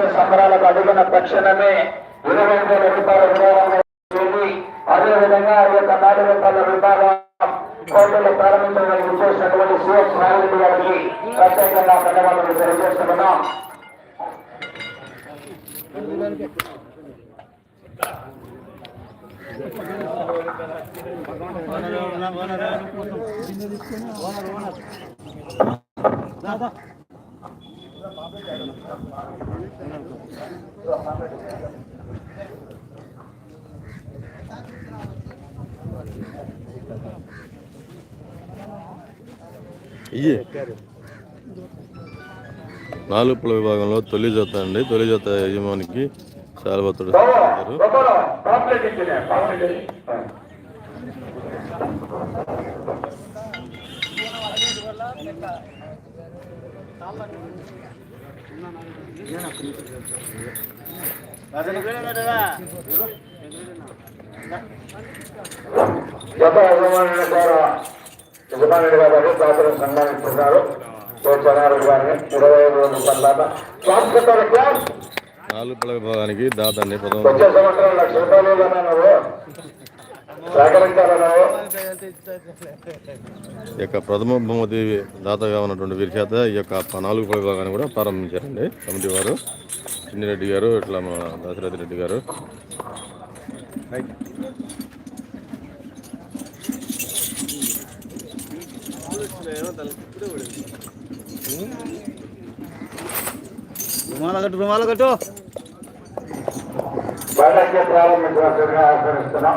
విజయోత్సవ సంబరాలకు అడుగున తక్షణమే ఇరవై వేల రూపాయల విరాళం ఇవ్వండి. అదేవిధంగా ఈ యొక్క నాలుగు రూపాయల విభాగం కోర్టులో ప్రారంభించడానికి చేసినటువంటి సిఎస్ నారాయణ గారికి ప్రత్యేకంగా ధన్యవాదాలు తెలియజేస్తున్నాం ఇయ్యి నాలుగు పుల విభాగంలో తొలి జత అండి తొలి జత యజమానికి శాలభత్తుడు పాంప్లెట్ Thank you. గత యజమానుల ద్వారా సన్మానిస్తున్నారు సో గారిని ఇరవై ఐదు రోజుల తర్వాత సాంస్కృతిక క్లాస్ నాలుగు విభాగానికి దాత వచ్చే సంవత్సరం లక్ష రూపాయలు ఈ యొక్క ప్రథమ బహుమతి దాతగా ఉన్నటువంటి వీరి చేత ఈ యొక్క ప- నాలుగు పుల విభాగాన్ని కూడా ప్రారంభించారండి. కమిటీ వారు చిన్నిరెడ్డి గారు ఇట్లా మన దశరథ రెడ్డి గారు. రుమాల కట్టు రుమాల కట్టు. బాలక్య ప్రారంభించవలసిందిగా ఆహ్వానిస్తున్నాం.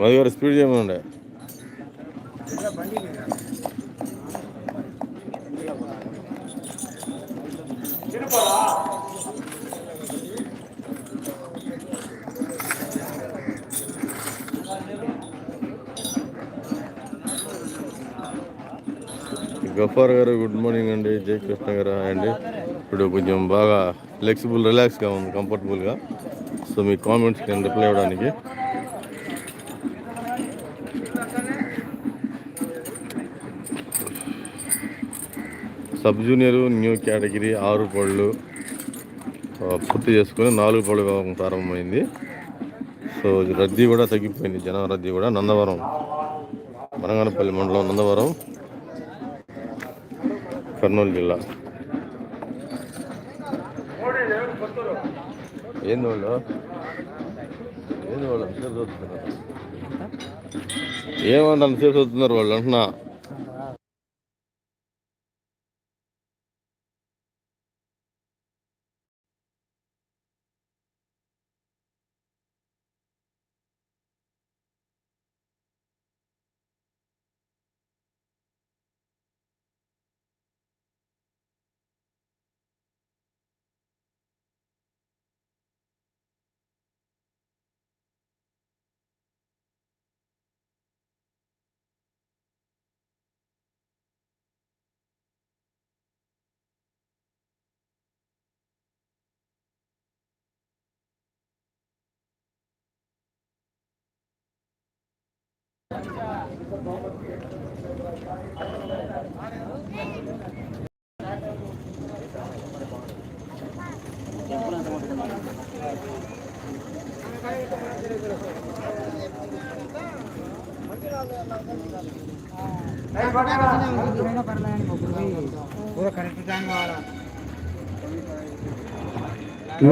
మధు గారు స్పీడ్ చేయమనండి. గఫార్ గారు గుడ్ మార్నింగ్ అండి. జై కృష్ణ గారు అండి. ఇప్పుడు కొంచెం బాగా ఫ్లెక్సిబుల్ రిలాక్స్గా ఉంది కంఫర్టబుల్గా సో మీ కామెంట్స్ నేను రిప్లై ఇవ్వడానికి సబ్ జూనియర్ న్యూ కేటగిరీ ఆరు పళ్ళు పూర్తి చేసుకుని నాలుగు పళ్ళు విభాగం ప్రారంభమైంది. సో రద్దీ కూడా తగ్గిపోయింది. జనం రద్దీ కూడా నందవరం మనగానపల్లి మండలం నందవరం కర్నూలు జిల్లా. ఏంది వాళ్ళు? ఏంది వాళ్ళు? అంతసేపు చదువుతున్నారు. ఏమంటే అంతసేపు చదువుతున్నారు వాళ్ళు? అంటున్నా.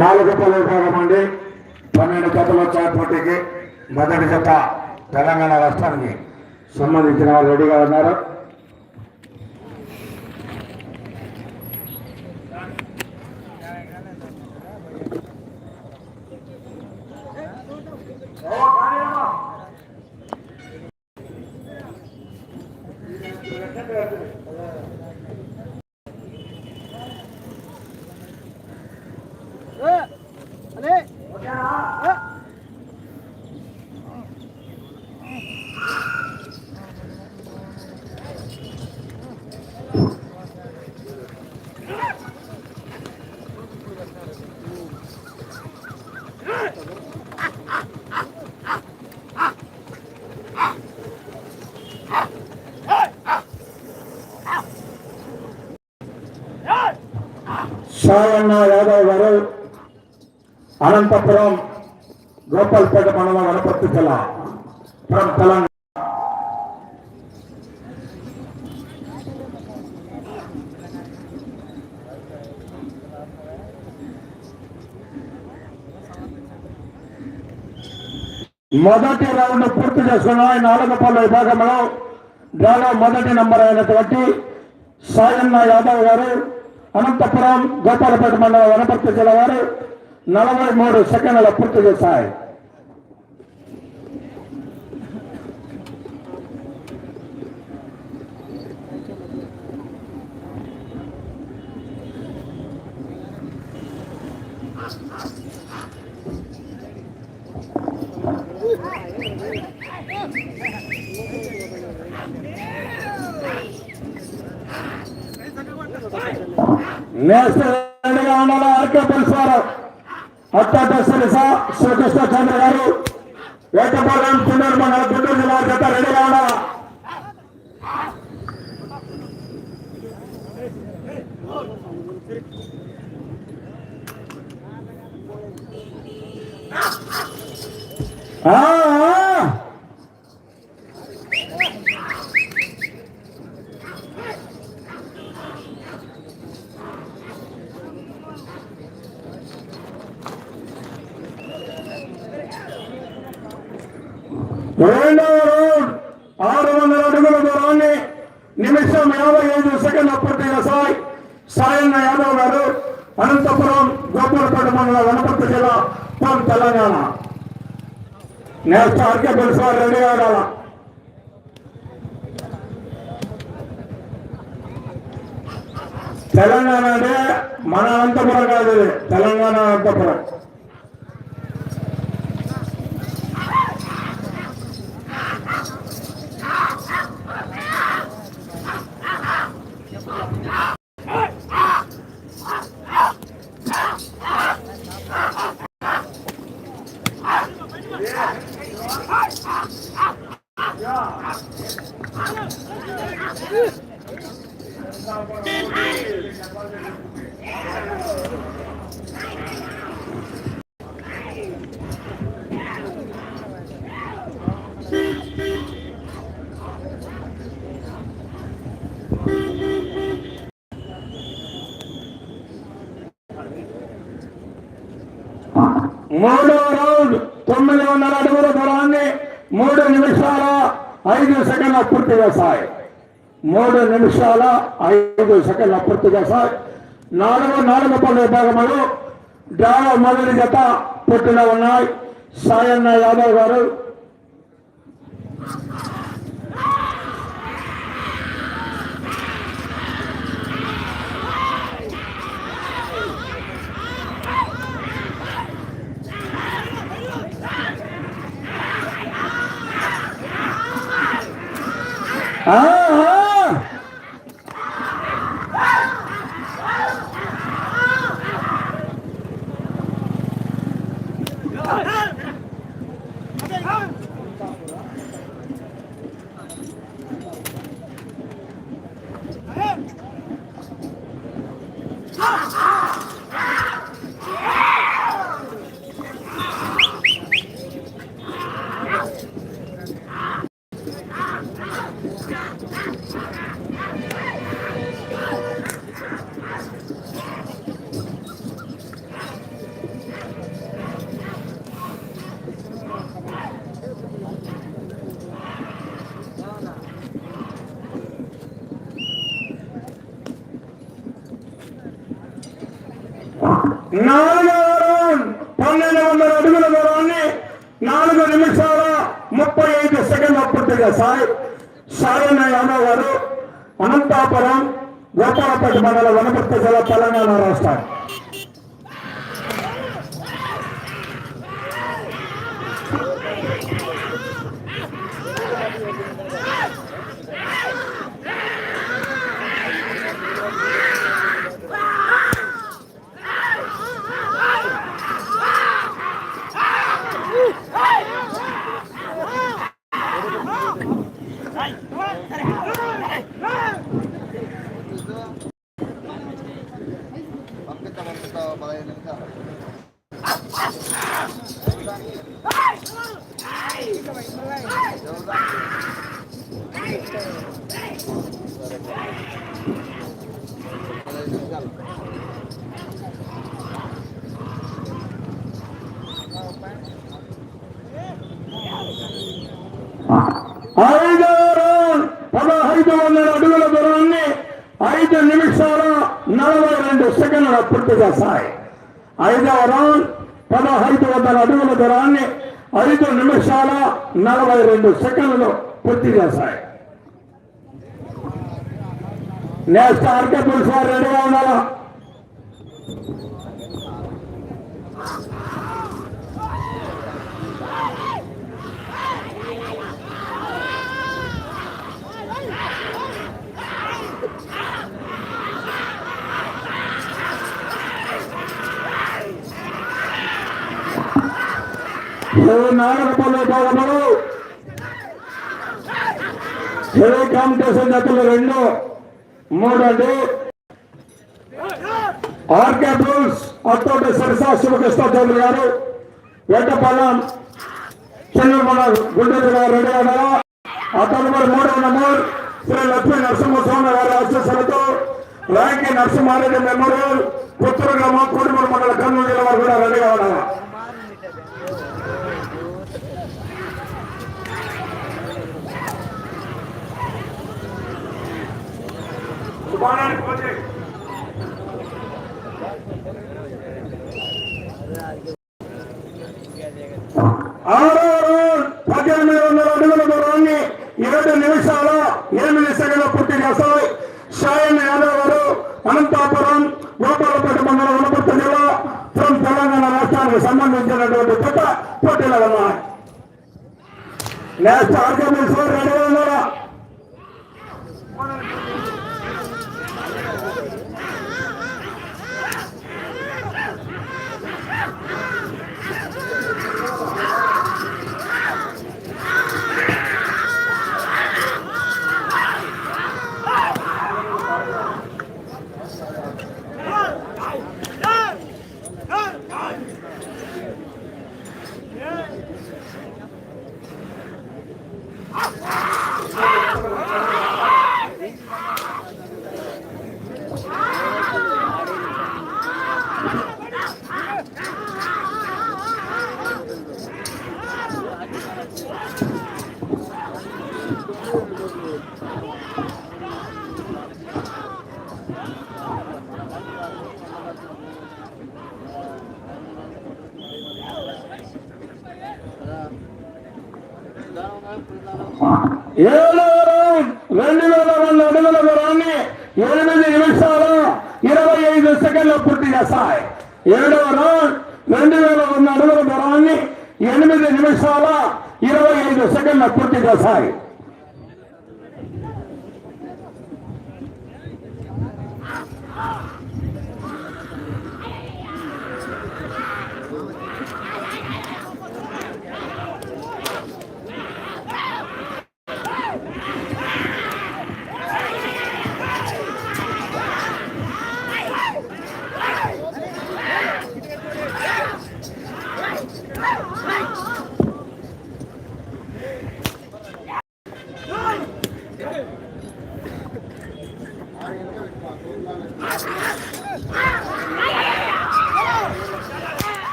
నాలుగు పలు విభాగం పన్నెండు జతలు వచ్చాయి పోటీకి మొదటి జత తెలంగాణ రాష్ట్రానికి సంబంధించిన వాళ్ళు రెడీగా ఉన్నారు. సాయన్న యాదవ్ గారు అనంతపురం గోపాల్పేట మండలం వనపర్తి జిల్లా ఫ్రమ్ తెలంగాణ మొదటి రౌండ్ పూర్తి చేసుకున్నాయి నాలుగు పళ్ళ విభాగంలో డ్రాలో మొదటి నంబర్ అయినటువంటి సాయన్న యాదవ్ గారు అనంతపురం గోపాలపేట మండలం వనపర్తి జిల్లా వారు నలభై మూడు సెకండ్ల పూర్తి చేశాయి. నేషనల్ ఉండాలి ఆర్కే పిలిచారు అత్యంత శ్రీకృష్ణ చంద్ర గారు తున్నూరు గుంటూరు జిల్లా రెడీగా ఉండాలి ఆ, ఆ. రెండవ రౌండ్ ఆరు వందల అడుగుల దూరాన్ని నిమిషం యాభై ఐదు సెకండ్ల పూర్తి చేశాయి సాయన్న యాదవ్ గారు అనంతపురం గోపాలపేట మండలం వనపర్తి జిల్లా from Telangana next R K పిలుస్తారు రెడీ ఆడాల తెలంగాణ అంటే మన అనంతపురం కాదు తెలంగాణ అనంతపురం మూడవ రౌండ్ తొమ్మిది వందల అడుగుల దూరాన్ని మూడు నిమిషాలు ఐదు సెకండ్ల పూర్తిగా సాయ్. మూడు నిమిషాల ఐదు సెకండ్ల పూర్తి చేశాయి నాలుగు నాలుగు పళ్ళ విభాగంలో డ్రాలో మొదటి జత పుట్టిన ఉన్నాయి. సాయన్న యాదవ్ గారు ఆ, ఆ. నాలుగవ రౌండ్ పన్నెండు వందల అడుగుల దూరాన్ని నాలుగు నిమిషాల ముప్పై ఐదు సెకండ్ల పూర్తిగా సాయి సాయన్న యాదవ్ గారు అనంతాపురం గోపాలపేట మండల వనపర్తి జిల్లా తెలంగాణ రాష్ట్రం ఐదు నిమిషాల నలభై రెండు సెకండ్ల పూర్తి చేస్తాయి ఐదవ రౌండ్ పదహైదు వందల అడుగుల దూరాన్ని ఐదు నిమిషాల నలభై రెండు సెకండ్లు పూర్తి చేస్తాయి నెక్స్ట్ ఆర్కే పులుసు వారు రెడీగా ఉండాలా నాగరపల్లి బాలబడు హెవీ కాంపిటీషన్ జతలు రెండు? మూడు అండి ఆర్కే బ్రూల్స్ అత్తోటి సరసా శివకృష్ణ చౌదరి గారు వెంటపాలెం చంద్రమల గుండెలు గారు రెడీ గారు అతను మరి మూడవ నంబర్ శ్రీ లక్ష్మీ నరసింహస్వామి గారి ఆశీస్సులతో రాంకి నరసింహారెడ్డి మెమోరియల్ పుత్తూరు గ్రామం కోడిమూరు మండల కర్నూలు జిల్లా వారు కూడా రెడీగా ఉన్నారు సుమారానికి పోతే ఆరో రౌండ్ పద్దెనిమిది వందల అడుగుల దూరాన్ని ఏడు నిమిషాల ఎనిమిది సెకండ్ల పూర్తి చేస్తాయి షాయన్ యాదవ్ గారు అనంతాపురం గోపాలపేట మండలం వనపర్తి జిల్లా ఫ్రం తెలంగాణ రాష్ట్రానికి సంబంధించినటువంటి జత పోటీలో ఉన్నాయి నెక్స్ట్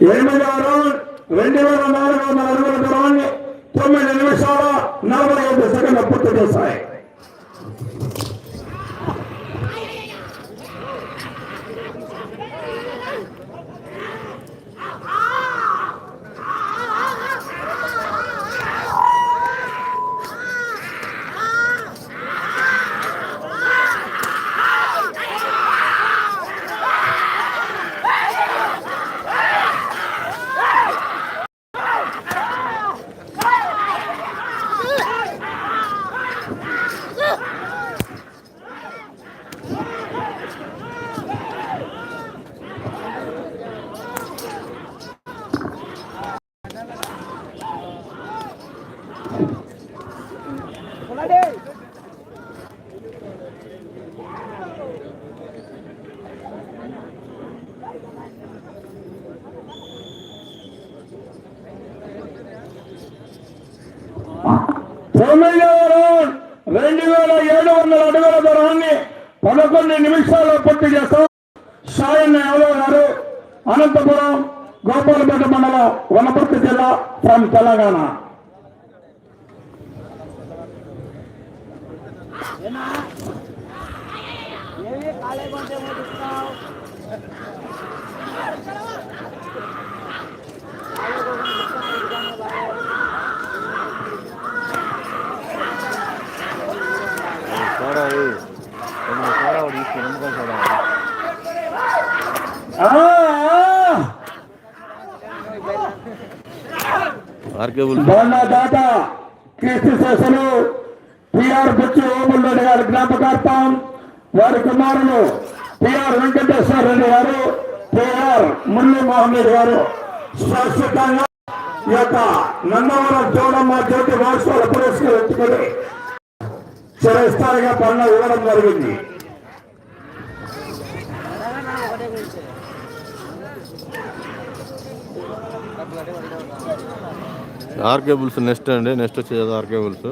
ఎనిమిది ఆరు రెండు వేల నాలుగు వందల అడుగుల దూరాన్ని తొమ్మిది నిమిషాల నలభై ఐదు సెకండ్ల పూర్తి చేస్తాయి తొమ్మిదవ రౌండ్ రెండు వేల ఏడు వందల అడుగుల దూరాన్ని పదకొండు నిమిషాల్లో పూర్తి చేస్తాం. సాయన్న యాదవ్ గారు అనంతపురం గోపాలపేట మండలం వనపర్తి జిల్లా ఫ్రమ్ తెలంగాణ. సోడా సోడా ఒకటి తీసుకుని నిమ్మకాయ సోడా దాత కీర్తి శేషులు పిఆర్ బుచ్చి ఓముల్ రెడ్డి గారి జ్ఞాపకార్థం వారి కుమారులు పిఆర్ వెంకటేశ్వర రెడ్డి గారు పిఆర్ మురళీ మోహన్ రెడ్డి గారు. శాశ్వతంగా ఈ యొక్క నందవరం చౌడమ్మ జ్యోతి మహోత్సవాలు పురస్కరించుకొని చిరస్థాయిగా పనులు ఇవ్వడం జరిగింది. ఆర్కేబుల్స్ నెక్స్ట్ అండి నెక్స్ట్ వచ్చేది ఆర్కేబుల్స్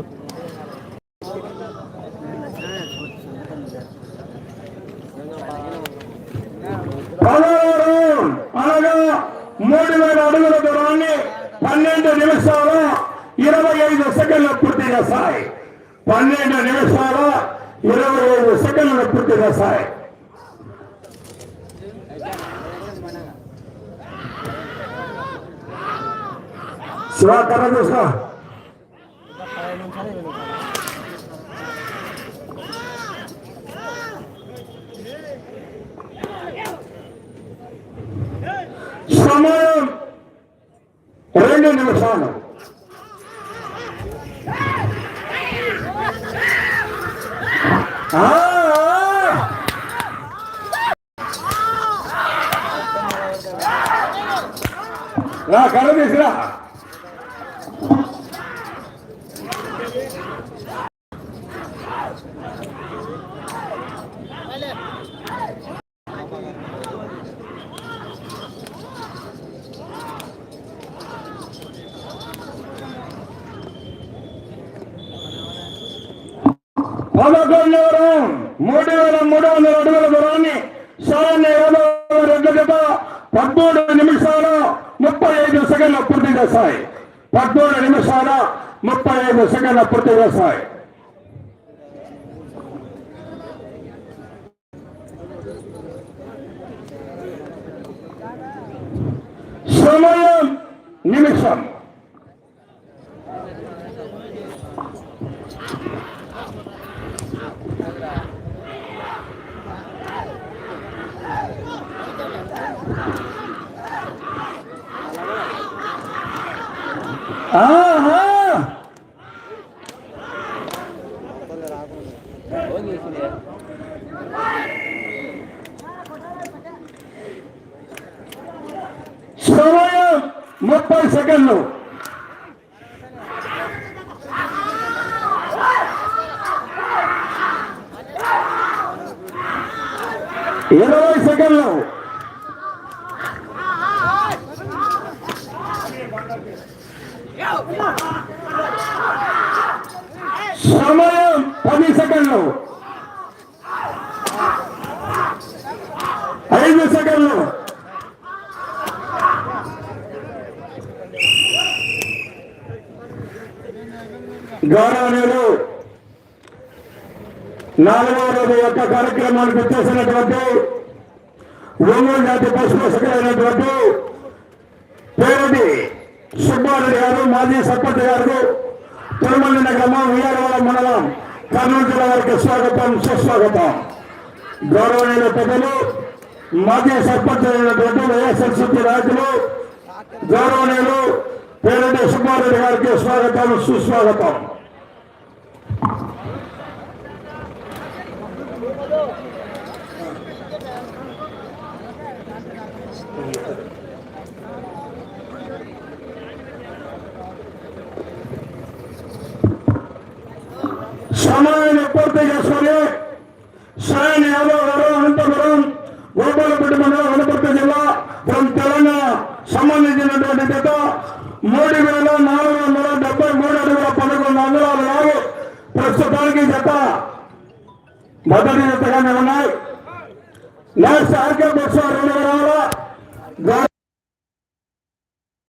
మూడు వేల అడుగుల దూరాన్ని పన్నెండు నిమిషాల ఇరవై ఐదు సెకండ్ల పూర్తి చేస్తాయి పన్నెండు నిమిషాల ఇరవై ఐదు సెకండ్ల పూర్తి చేస్తాయి శివ కర్ర చూసుకో సమయం పదకొండు రౌండ్ మూడు వేల మూడు వందల అడుగుల దూరాన్ని సాయన్న యాదవ్ రెండు జత పదమూడు నిమిషాల ముప్పై ఐదు సెకండ్ల పూర్తి చేస్తాయి పదమూడు నిమిషాల ముప్పై ఐదు సెకండ్ల పూర్తి చేస్తాయి సమయం నిమిషం. Ajá. ఐదు సెకండ్లు. గౌరవనీయులు నాలుగవ రోజు యొక్క కార్యక్రమానికి వచ్చేసినటువంటి ఒంగోలు జాతి పశుపోషకులైనటువంటి పేరుడి సుబ్బారెడ్డి గారు మాజీ సర్పంచ్ గారు తిరుమల గ్రామం ఉయ్యాలవాడ మండలం కర్నూలు జిల్లా వారికి స్వాగతం సుస్వాగతం. గౌరవనీయుల పెద్దలు మాజీ సర్పంచ్ అయినటువంటి వైఎస్ఆర్సీపీ నాయకులు గౌరవనీయులు పేరెడ్డి సుబ్బారెడ్డి గారికి స్వాగతాలు సుస్వాగతం సమయాన్ని పూర్తి చేసుకొని సాయన యాదవ్ గారు అనంతపురం గోపాలపేట మండలం వనపర్తి జిల్లా ఫ్రమ్ తెలంగాణ సంబంధించినటువంటి జత మూడు వేల నాలుగు వందల డెబ్బై మూడు అడుగుల పదకొండు ప్రస్తుతానికి జత మొదటి జతగానే ఉన్నాయి. నెక్స్ట్ ఆర్కే బొత్స రెండు రావాలా